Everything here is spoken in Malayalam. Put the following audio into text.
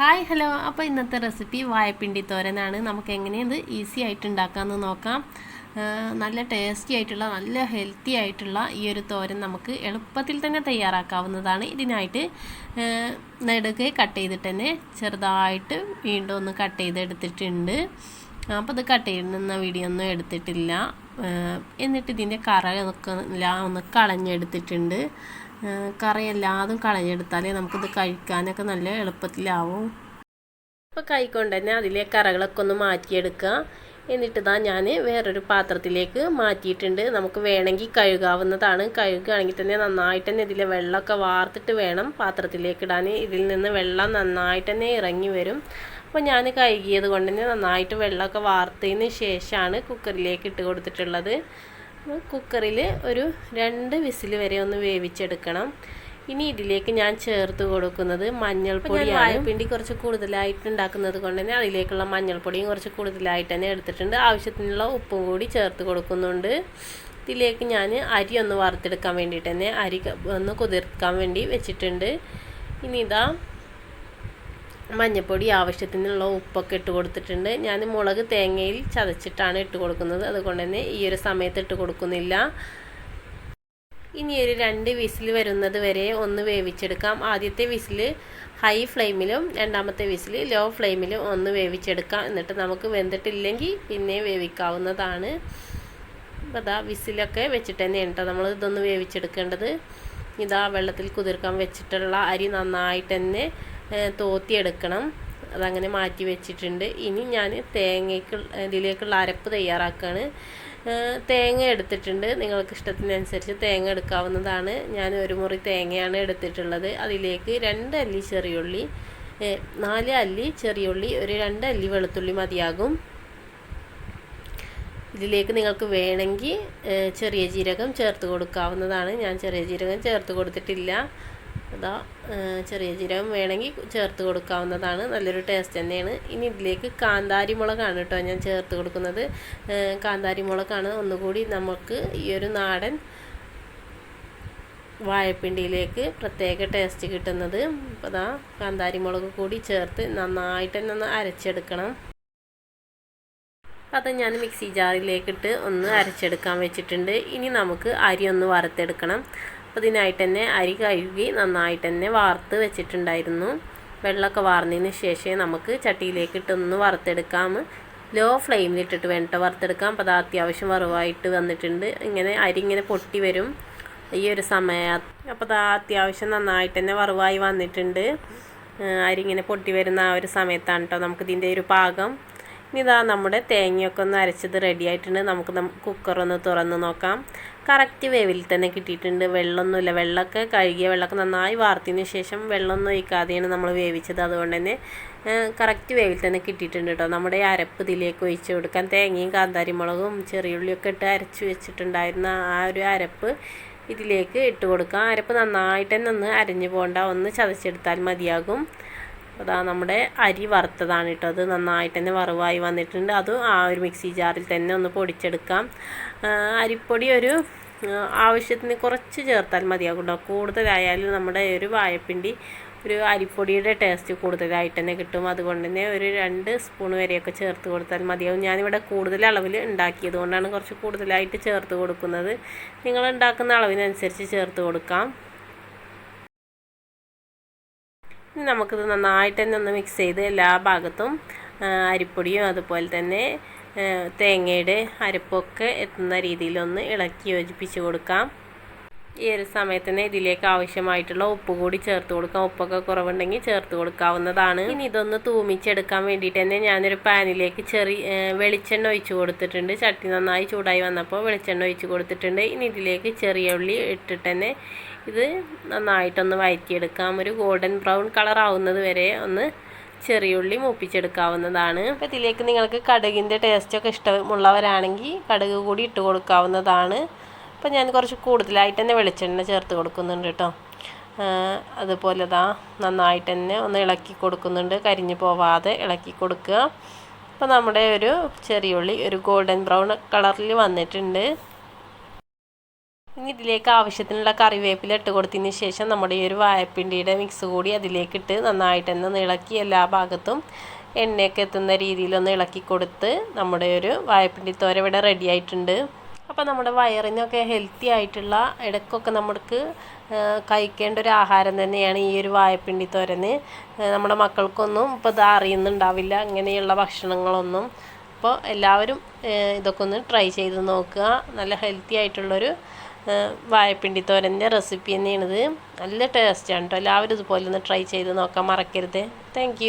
Hi hello. അപ്പോൾ ഇന്നത്തെ റെസിപ്പി വായപ്പിണ്ടി തോരനാണ്. നമുക്ക് എങ്ങനെയത് ഈസി ആയിട്ട് ഉണ്ടാക്കാമെന്ന് നോക്കാം. നല്ല ടേസ്റ്റി ആയിട്ടുള്ള നല്ല ഹെൽത്തി ആയിട്ടുള്ള ഈ ഒരു തോരൻ നമുക്ക് എളുപ്പത്തിൽ തന്നെ തയ്യാറാക്കാവുന്നതാണ്. ഇതിനായിട്ട് നെടുക്കെ നെടുകെ കട്ട് ചെയ്തിട്ട് തന്നെ ചെറുതായിട്ട് വീണ്ടും ഒന്ന് കട്ട് ചെയ്തെടുത്തിട്ടുണ്ട്. അപ്പോൾ ഇത് കട്ട് ചെയ്യുന്ന വീഡിയോ ഒന്നും എടുത്തിട്ടില്ല. എന്നിട്ട് ഇതിന്റെ എല്ലാം ഒന്ന് കളഞ്ഞെടുത്തിട്ടുണ്ട്. ആ, കറയെല്ലാതും കളഞ്ഞെടുത്താലേ നമുക്കിത് കഴിക്കാനൊക്കെ നല്ല എളുപ്പത്തിലാവും. അപ്പോൾ കൈക്കൊണ്ട് തന്നെ അതിലെ കറകളൊക്കെ ഒന്ന് മാറ്റിയെടുക്കുക. എന്നിട്ട് ഇതാ ഞാൻ വേറൊരു പാത്രത്തിലേക്ക് മാറ്റിയിട്ടുണ്ട്. നമുക്ക് വേണമെങ്കിൽ കഴുകാവുന്നതാണ്. കഴുകുകയാണെങ്കിൽ തന്നെ നന്നായിട്ട് തന്നെ ഇതിലെ വെള്ളമൊക്കെ വാർത്തിട്ട് വേണം പാത്രത്തിലേക്ക് ഇടാൻ. ഇതിൽ നിന്ന് വെള്ളം നന്നായിട്ട് തന്നെ ഇറങ്ങി വരും. അപ്പോൾ ഞാൻ കഴുകിയത് കൊണ്ട് തന്നെ നന്നായിട്ട് വെള്ളമൊക്കെ വാർത്തതിന് ശേഷമാണ് കുക്കറിലേക്ക് ഇട്ട് കൊടുത്തിട്ടുള്ളത്. കുക്കറിൽ ഒരു രണ്ട് വിസിൽ വരെ ഒന്ന് വേവിച്ചെടുക്കണം. ഇനി ഇതിലേക്ക് ഞാൻ ചേർത്ത് കൊടുക്കുന്നത് മഞ്ഞൾപ്പൊടി വാഴപ്പിണ്ടി കുറച്ച് കൂടുതലായിട്ട് ഉണ്ടാക്കുന്നത് കൊണ്ട് തന്നെ അതിലേക്കുള്ള മഞ്ഞൾപ്പൊടിയും കുറച്ച് കൂടുതലായിട്ട് തന്നെ എടുത്തിട്ടുണ്ട്. ആവശ്യത്തിനുള്ള ഉപ്പും കൂടി ചേർത്ത് കൊടുക്കുന്നുണ്ട്. ഇതിലേക്ക് ഞാൻ അരി ഒന്ന് വറുത്തെടുക്കാൻ വേണ്ടിയിട്ട് തന്നെ അരി ഒന്ന് കുതിർക്കാൻ വേണ്ടി വെച്ചിട്ടുണ്ട്. ഇനി ഇതാ മഞ്ഞൾപ്പൊടി ആവശ്യത്തിനുള്ള ഉപ്പൊക്കെ ഇട്ട് കൊടുത്തിട്ടുണ്ട്. ഞാൻ മുളക് തേങ്ങയിൽ ചതച്ചിട്ടാണ് ഇട്ട് കൊടുക്കുന്നത്. അതുകൊണ്ട് തന്നെ ഈ ഒരു സമയത്ത് ഇട്ട് കൊടുക്കുന്നില്ല. ഇനി ഒരു രണ്ട് വിസിൽ വരുന്നത് വരെ ഒന്ന് വേവിച്ചെടുക്കാം. ആദ്യത്തെ വിസിൽ ഹൈ ഫ്ലെയിമിലും രണ്ടാമത്തെ വിസിൽ ലോ ഫ്ലെയിമിലും ഒന്ന് വേവിച്ചെടുക്കാം. എന്നിട്ട് നമുക്ക് വെന്തിട്ടില്ലെങ്കിൽ പിന്നെ വേവിക്കാവുന്നതാണ്. അതാ വിസിലൊക്കെ വെച്ചിട്ട് തന്നെയാണ് നമ്മൾ ഇതൊന്ന് വേവിച്ചെടുക്കേണ്ടത്. ഇതാ വെള്ളത്തിൽ കുതിർക്കാൻ വെച്ചിട്ടുള്ള അരി നന്നായിട്ട് തന്നെ തോത്തിയെടുക്കണം. അതങ്ങനെ മാറ്റി വെച്ചിട്ടുണ്ട്. ഇനി ഞാൻ തേങ്ങയ്ക്ക് ഇതിലേക്കുള്ള അരപ്പ് തയ്യാറാക്കുകയാണ് തേങ്ങ എടുത്തിട്ടുണ്ട്. നിങ്ങൾക്ക് ഇഷ്ടത്തിനനുസരിച്ച് തേങ്ങ എടുക്കാവുന്നതാണ്. ഞാൻ ഒരു മുറി തേങ്ങയാണ് എടുത്തിട്ടുള്ളത്. അതിലേക്ക് രണ്ട് അല്ലി ചെറിയുള്ളി നാല് അല്ലി ചെറിയുള്ളി ഒരു രണ്ട് അല്ലി വെളുത്തുള്ളി മതിയാകും. ഇതിലേക്ക് നിങ്ങൾക്ക് വേണമെങ്കിൽ ചെറിയ ജീരകം ചേർത്ത് കൊടുക്കാവുന്നതാണ്. ഞാൻ ചെറിയ ജീരകം ചേർത്ത് കൊടുത്തിട്ടില്ല. അതാ ചെറിയ ജീരകം വേണമെങ്കിൽ ചേർത്ത് കൊടുക്കാവുന്നതാണ്. നല്ലൊരു ടേസ്റ്റ് തന്നെയാണ്. ഇനി ഇതിലേക്ക് കാന്താരി മുളകാണ് കേട്ടോ ഞാൻ ചേർത്ത് കൊടുക്കുന്നത്. കാന്താരി മുളകാണ്. ഒന്നുകൂടി നമുക്ക് ഈ ഒരു നാടൻ വാഴപ്പിണ്ടിയിലേക്ക് പ്രത്യേക ടേസ്റ്റ് കിട്ടുന്നത്. അപ്പോൾ അതാ കാന്താരി മുളക് കൂടി ചേർത്ത് നന്നായിട്ട് തന്നെ ഒന്ന് അരച്ചെടുക്കണം. അത് ഞാൻ മിക്സി ജാറിലേക്കിട്ട് ഒന്ന് അരച്ചെടുക്കാൻ വെച്ചിട്ടുണ്ട്. ഇനി നമുക്ക് അരി ഒന്ന് വറുത്തെടുക്കണം. അപ്പോൾ ഇതിനായിട്ട് തന്നെ അരി കഴുകി നന്നായിട്ട് തന്നെ വാർത്ത് വെച്ചിട്ടുണ്ടായിരുന്നു. വെള്ളമൊക്കെ വാർന്നതിന് ശേഷം നമുക്ക് ചട്ടിയിലേക്ക് ഇട്ടൊന്ന് വറുത്തെടുക്കാം. ലോ ഫ്ലെയിമിലിട്ടിട്ട് വേണ്ട വറുത്തെടുക്കാം. അപ്പോൾ അത് അത്യാവശ്യം വറവായിട്ട് വന്നിട്ടുണ്ട്. ഇങ്ങനെ അരി ഇങ്ങനെ പൊട്ടി വരും. ഈ ഒരു സമയ അപ്പോൾ അത് അത്യാവശ്യം നന്നായിട്ട് തന്നെ വറവായി വന്നിട്ടുണ്ട്. അരി ഇങ്ങനെ പൊട്ടി വരുന്ന ആ ഒരു സമയത്താണ് കേട്ടോ നമുക്ക് ഇതിന്റെ ഒരു പാകം. ഇതാ നമ്മുടെ തേങ്ങയൊക്കെ ഒന്ന് അരച്ചത് റെഡി ആയിട്ടുണ്ട്. നമുക്ക് കുക്കറൊന്ന് തുറന്ന് നോക്കാം. കറക്റ്റ് വേവിൽ തന്നെ കിട്ടിയിട്ടുണ്ട്. വെള്ളമൊന്നുമില്ല. വെള്ളമൊക്കെ കഴുകിയ വെള്ളമൊക്കെ നന്നായി വാർത്തതിന് ശേഷം വെള്ളമൊന്നും ഒഴിക്കാതെയാണ് നമ്മൾ വേവിച്ചത്. അതുകൊണ്ട് തന്നെ കറക്റ്റ് വേവിൽ തന്നെ കിട്ടിയിട്ടുണ്ട് കേട്ടോ നമ്മുടെ അരപ്പ് ഇതിലേക്ക് ഒഴിച്ച് കൊടുക്കാൻ തേങ്ങയും കാന്താരി മുളകും ചെറിയുള്ളിയൊക്കെ ഇട്ട് അരച്ച് വെച്ചിട്ടുണ്ടായിരുന്ന ആ ഒരു അരപ്പ് ഇതിലേക്ക് ഇട്ട് കൊടുക്കാം. അരപ്പ് നന്നായിട്ട് തന്നെ ഒന്ന് അരഞ്ഞു പോകണ്ട. ഒന്ന് ചതച്ചെടുത്താൽ മതിയാകും. അതാ നമ്മുടെ അരി വറുത്തതാണ് കേട്ടോ അത് നന്നായിട്ട് തന്നെ വറവായി വന്നിട്ടുണ്ട്. അതും ആ ഒരു മിക്സി ജാറിൽ തന്നെ ഒന്ന് പൊടിച്ചെടുക്കാം. അരിപ്പൊടി ഒരു ആവശ്യത്തിന് കുറച്ച് ചേർത്താൽ മതിയാകും കേട്ടോ കൂടുതലായാലും നമ്മുടെ ഒരു വായപ്പിണ്ടി ഒരു അരിപ്പൊടിയുടെ ടേസ്റ്റ് കൂടുതലായിട്ട് തന്നെ കിട്ടും. അതുകൊണ്ട് തന്നെ ഒരു രണ്ട് സ്പൂൺ വരെയൊക്കെ ചേർത്ത് കൊടുത്താൽ മതിയാകും. ഞാനിവിടെ കൂടുതൽ അളവിൽ ഉണ്ടാക്കിയത് കൊണ്ടാണ് കുറച്ച് കൂടുതലായിട്ട് ചേർത്ത് കൊടുക്കുന്നത്. നിങ്ങൾ ഉണ്ടാക്കുന്ന അളവിനനുസരിച്ച് ചേർത്ത് കൊടുക്കാം. നമുക്കിത് നന്നായിട്ട് തന്നെ ഒന്ന് മിക്സ് ചെയ്ത് എല്ലാ ഭാഗത്തും അരിപ്പൊടിയും അതുപോലെ തന്നെ തേങ്ങയുടെ അരപ്പൊക്കെ എത്തുന്ന രീതിയിലൊന്ന് ഇളക്കി യോജിപ്പിച്ച് കൊടുക്കാം. ഈ ഒരു സമയത്ത് തന്നെ ഇതിലേക്ക് ആവശ്യമായിട്ടുള്ള ഉപ്പ് കൂടി ചേർത്ത് കൊടുക്കാം. ഉപ്പൊക്കെ കുറവുണ്ടെങ്കിൽ ചേർത്ത് കൊടുക്കാവുന്നതാണ്. ഇനി ഇതൊന്ന് തൂമിച്ചെടുക്കാൻ വേണ്ടിയിട്ട് തന്നെ ഞാനൊരു പാനിലേക്ക് ചെറിയ വെളിച്ചെണ്ണ ഒഴിച്ച് കൊടുത്തിട്ടുണ്ട്. ചട്ടി നന്നായി ചൂടായി വന്നപ്പോൾ വെളിച്ചെണ്ണ ഒഴിച്ച് കൊടുത്തിട്ടുണ്ട്. ഇനി ഇതിലേക്ക് ചെറിയ ഉള്ളി ഇട്ടിട്ട് തന്നെ ഇത് നന്നായിട്ടൊന്ന് വഴറ്റിയെടുക്കാം. ഒരു ഗോൾഡൻ ബ്രൗൺ കളർ ആവുന്നത് വരെ ഒന്ന് ചെറിയുള്ളി മൂപ്പിച്ചെടുക്കാവുന്നതാണ്. അപ്പോൾ ഇതിലേക്ക് നിങ്ങൾക്ക് കടുകിന്റെ ടേസ്റ്റൊക്കെ ഇഷ്ടമുള്ളവരാണെങ്കിൽ കടുക് കൂടി ഇട്ട് കൊടുക്കാവുന്നതാണ്. അപ്പോൾ ഞാൻ കുറച്ച് കൂടുതലായിട്ട് തന്നെ വെളിച്ചെണ്ണ ചേർത്ത് കൊടുക്കുന്നുണ്ട് കേട്ടോ. അതുപോലെ ദാ നന്നായിട്ട് തന്നെ ഒന്ന് ഇളക്കി കൊടുക്കുന്നുണ്ട്. കരിഞ്ഞു പോവാതെ ഇളക്കി കൊടുക്കുക. അപ്പോൾ നമ്മുടെ ഒരു ചെറിയുള്ളി ഒരു ഗോൾഡൻ ബ്രൗൺ കളറിൽ വന്നിട്ടുണ്ട്. ഇനി ഇതിലേക്ക് ആവശ്യത്തിനുള്ള കറിവേപ്പില ഇട്ട് കൊടുത്തതിന് ശേഷം നമ്മുടെ ഈ ഒരു വായപ്പിണ്ടിയുടെ മിക്സ് കൂടി അതിലേക്കിട്ട് നന്നായിട്ട് തന്നെ ഇളക്കി എല്ലാ ഭാഗത്തും എണ്ണയൊക്കെ എത്തുന്ന രീതിയിലൊന്ന് ഇളക്കി കൊടുത്ത് നമ്മുടെ ഒരു വായപ്പിണ്ടി തോര ഇവിടെ റെഡി ആയിട്ടുണ്ട്. അപ്പോൾ നമ്മുടെ വയറിനൊക്കെ ഹെൽത്തി ആയിട്ടുള്ള ഇടയ്ക്കൊക്കെ നമുക്ക് കഴിക്കേണ്ട ഒരു ആഹാരം തന്നെയാണ് ഈ ഒരു വായപ്പിണ്ടി തോരന്. നമ്മുടെ മക്കൾക്കൊന്നും ഇപ്പോൾ ഇത് അറിയുന്നുണ്ടാവില്ല ഇങ്ങനെയുള്ള ഭക്ഷണങ്ങളൊന്നും. അപ്പോൾ എല്ലാവരും ഇതൊക്കെ ഒന്ന് ട്രൈ ചെയ്ത് നോക്കുക. നല്ല ഹെൽത്തി ആയിട്ടുള്ളൊരു വാഴപ്പിണ്ടി തോരന്റെ റെസിപ്പി തന്നെയാണിത്. നല്ല ടേസ്റ്റാണ് കേട്ടോ എല്ലാവരും ഇതുപോലെ ഒന്ന് ട്രൈ ചെയ്ത് നോക്കാൻ മറക്കരുത്. താങ്ക്